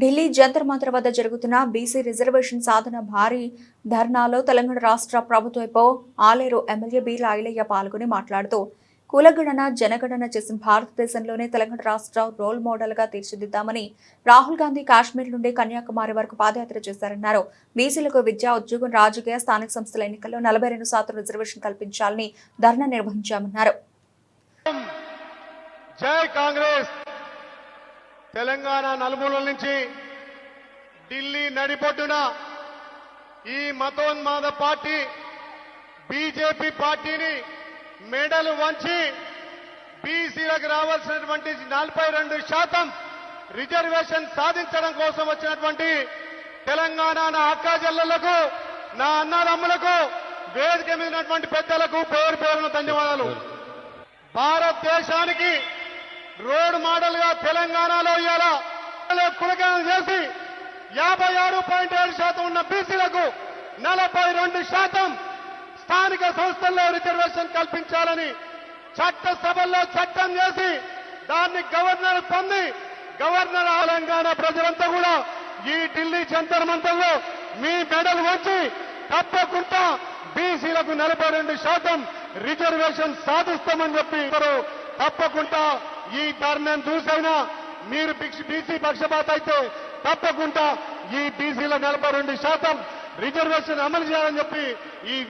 ఢిల్లీ జంతర్ మంతర్ వద్ద జరుగుతున్న BC reservation సాధన భారీ ధర్నాలో తెలంగాణ రాష్ట్ర ప్రభుత్వంపై ఆలేరు ఎమ్మెల్యే బి రాయలయ్య పాల్గొని మాట్లాడుతూ కులగణన జనగణన చేసిన భారతదేశంలోనే తెలంగాణ రాష్ట్ర రోల్ మోడల్గా తీర్చిదిద్దామని రాహుల్ గాంధీ కాశ్మీర్ నుండి కన్యాకుమారి వరకు పాదయాత్ర చేశారన్నారు. బీసీలకు విద్య ఉద్యోగం రాజకీయ స్థానిక సంస్థల ఎన్నికల్లో నలభై రెండు శాతం రిజర్వేషన్ కల్పించాలని ధర్నా నిర్వహించామన్నారు. జై కాంగ్రెస్! తెలంగాణ నలుమూలల నుంచి ఢిల్లీ నడిపొడ్డున ఈ మతోన్మాద పార్టీ బీజేపీ పార్టీని మెడలు వంచి బీసీలకు రావాల్సినటువంటి నలభై రెండు శాతం రిజర్వేషన్ సాధించడం కోసం వచ్చినటువంటి తెలంగాణ నా అక్కాజల్లకు నా అన్నదమ్ములకు వేదిక మీద ఉన్నటువంటి పెద్దలకు పేరు పేరున ధన్యవాదాలు. భారతదేశానికి రోడ్ మోడల్గా తెలంగాణలో ఇవాళ కులకం చేసి యాభై ఆరు పాయింట్ ఏడు శాతం ఉన్న బీసీలకు నలభై రెండు శాతం స్థానిక సంస్థల్లో రిజర్వేషన్ కల్పించాలని చట్ట సభల్లో చట్టం చేసి దాన్ని గవర్నర్ పొంది గవర్నర్ తెలంగాణ ప్రజలంతా కూడా ఈ ఢిల్లీ జంతర్ మంతర్లో మీ మెడల్ వచ్చి తప్పకుండా బీసీలకు నలభై రెండు శాతం రిజర్వేషన్ సాధిస్తామని చెప్పి తప్పకుండా ఈ ధర్నం చూసైనా మీరు బీసీ పక్షపాత అయితే తప్పకుండా ఈ బీసీల నలభై రెండు శాతం రిజర్వేషన్ అమలు చేయాలని చెప్పి ఈ